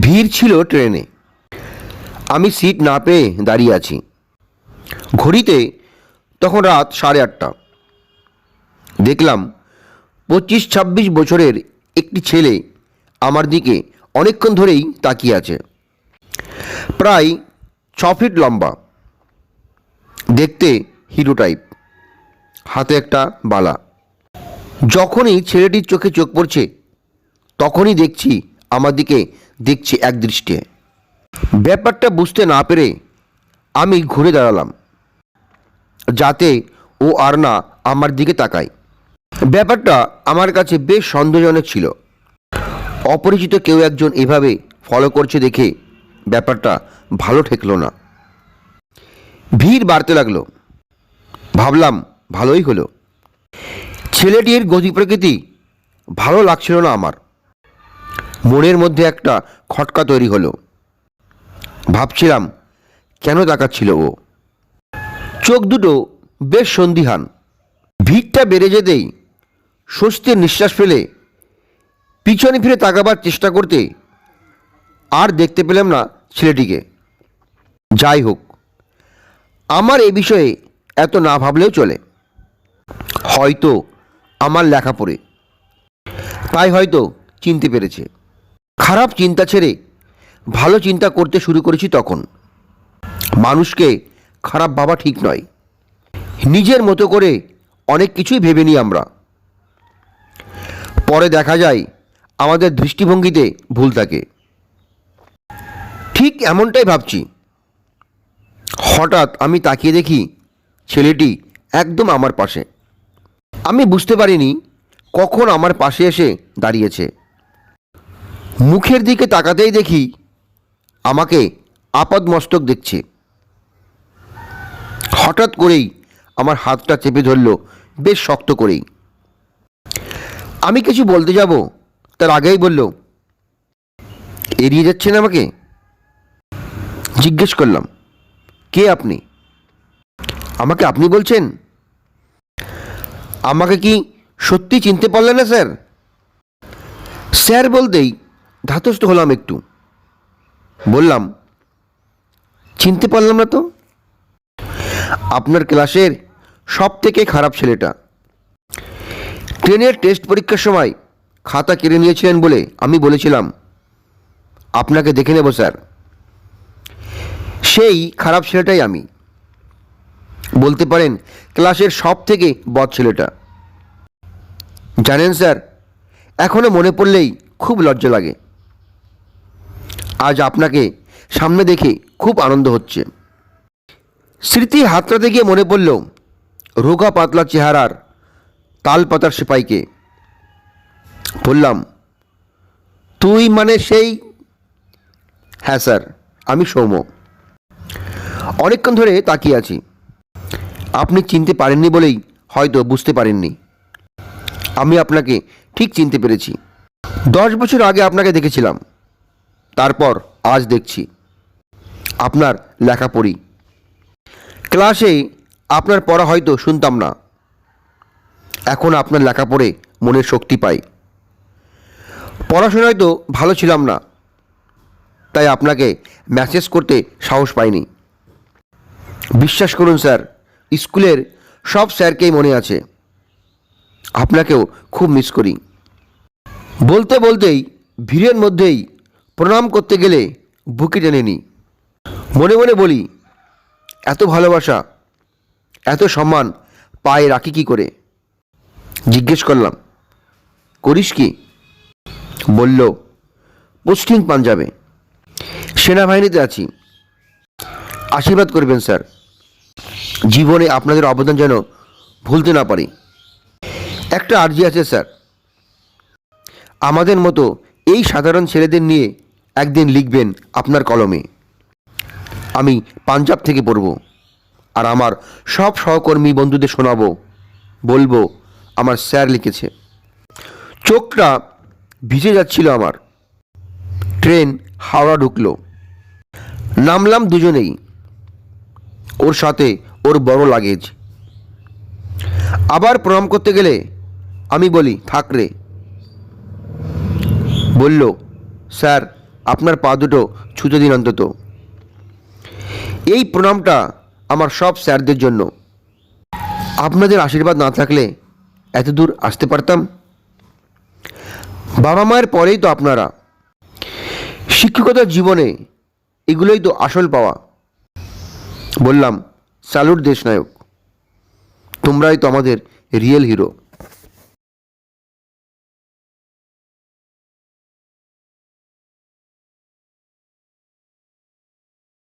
ভিড় ছিল ট্রেনে। আমি সিট না পেয়ে দাঁড়িয়ে আছি। ঘড়িতে তখন রাত সাড়ে আটটা। দেখলাম পঁচিশ ছাব্বিশ বছরের একটি ছেলে আমার দিকে অনেকক্ষণ ধরেই তাকিয়ে আছে। প্রায় ছ ফিট লম্বা। দেখতে হিরো টাইপ। হাতে একটা বালা। যখনই ছেলেটির চোখে চোখ পড়ছে, তখনই দেখছি আমার দিকে দেখছে এক দৃষ্টে। ব্যাপারটা বুঝতে না পেরে আমি ঘুরে দাঁড়ালাম, যাতে ও আর না আমার দিকে তাকায়। ব্যাপারটা আমার কাছে বেশ সন্দেহজনক ছিল। অপরিচিত কেউ একজন এভাবে ফলো করছে দেখে ব্যাপারটা ভালো ঠেকলো না। ভিড় বাড়তে লাগল। ভাবলাম ভালোই হলো। ছেলেটির গতি প্রকৃতি ভালো লাগছিল না আমার। মনের মধ্যে একটা খটকা তৈরি হলো। ভাবছিলাম, কেন তাকাচ্ছিল ও? চোখ দুটো বেশ সন্দিহান। ভিড়টা বেড়ে যেতেই স্বস্তির নিঃশ্বাস ফেলে পিছনে ফিরে তাকাবার চেষ্টা করতে আর দেখতে পেলাম না ছেলেটিকে। যাই হোক, আমার এ বিষয়ে এত না ভাবলেও চলে। হয়তো আমার লেখা পড়ে। তাই হয়তো চিনতে পেরেছে। খারাপ চিন্তা ছেড়ে ভালো চিন্তা করতে শুরু করেছি তখন। মানুষকে খারাপ ভাবা ঠিক নয়। নিজের মতো করে অনেক কিছুই ভেবে নিই আমরা। পরে দেখা যায় আমাদের দৃষ্টিভঙ্গিতে ভুল থাকে। ঠিক এমনটাই ভাবছি। হঠাৎ আমি তাকিয়ে দেখি ছেলেটি একদম আমার পাশে। আমি বুঝতে পারিনি কখন আমার পাশে এসে দাঁড়িয়েছে। মুখের দিকে তাকাতেই দেখি আমাকে আপাদমস্তক দেখছে হঠাৎ করেই আমার হাতটা চেপে ধরল, বেশ শক্ত করেই। আমি কিছু বলতে যাব? তার আগেই বলল, এড়িয়ে যাচ্ছেন আমাকে? জিজ্ঞেস করলাম, কে আপনি? আমাকে আপনি বলছেন? আমাকে কি সত্যি চিনতে পারলেন না, স্যার? স্যার বলতেই ধাতস্থ হলাম একটু। বললাম, চিনতে পারলাম না তো? আপনার ক্লাসের সব থেকে খারাপ ছেলেটা। ট্রেনের টেস্ট পরীক্ষার সময় খাতা কেড়ে নিয়েছিলেন বলে আমি বলেছিলাম, আপনাকে দেখে নেব, স্যার। সেই খারাপ ছেলেটাই আমি। বলতে পারেন, ক্লাসের সব থেকে বদ ছেলেটা। জানেন, স্যার এখনও মনে পড়লেই খুব লজ্জা লাগে। আজ আপনাকে সামনে দেখে খুব আনন্দ হচ্ছে। স্মৃতি হাতড়াতে গিয়ে মনে পড়ল, রোগা পাতলা চেহারার তাল পাতার সিপাইকে। বললাম, তুই মানে সেই? হ্যাঁ স্যার, আমি সৌম্য। অনেকক্ষণ ধরে তাকিয়ে আছি। আপনি চিনতে পারেননি বলেই হয়তো বুঝতে পারেননি। আমি আপনাকে ঠিক চিনতে পেরেছি। দশ বছর আগে আপনাকে দেখেছিলাম। তারপর আজ দেখছি আপনার লেখা পড়ি ক্লাসে আপনার পড়া হয়তো শুনতাম না। এখন আপনার লেখা পড়ে মনের শক্তি পাই। পড়াশোনায় তো ভালো ছিলাম না। তাই আপনাকে মেসেজ করতে সাহস পাইনি। বিশ্বাস করুন স্যার, স্কুলের সব স্যারকেই মনে আছে। আপনাকেও খুব মিস করি। বলতে বলতেই ভিড়ের মধ্যেই প্রণাম করতে গেলে বুকে টেনে নিই। মনে মনে বলি, এত ভালোবাসা, এত সম্মান পায়ে রাখি কি করে? জিজ্ঞেস করলাম, করিস কি? বলল পোস্টিং পাঞ্জাবে। সেনাবাহিনীতে আছি। আশীর্বাদ করবেন, স্যার। জীবনে আপনাদের অবদান যেন ভুলতে না পারি। একটা আর্জি আছে, স্যার। আমাদের মতো এই সাধারণ ছেলেদের নিয়ে একদিন লিখবেন আপনার কলমে। আমি পাঞ্জাব থেকে পড়ব আর আমার সব সহকর্মী বন্ধুদের শোনাবো, বলব, আমার স্যার লিখেছে। চোখটা ভিজে যাচ্ছিল আমার। ট্রেন হাওড়া ঢুকলো। নামলাম দুজনেই। ওর সাথে ওর বড় লাগেজ। আবার প্রণাম করতে গেলে আমি বলি, থাক রে। বলল, স্যার আপনার পা দুটো ছুতে দিন অন্তত। এই প্রণামটা আমার সব স্যারদের জন্য। আপনাদের আশীর্বাদ না থাকলে এত দূর আসতে পারতাম? বাবা মায়ের পরেই তো আপনারা। শিক্ষকতার জীবনে এগুলোই তো আসল পাওয়া। বললাম স্যালুট দেশনায়ক, তোমরাই তো আমাদের রিয়েল হিরো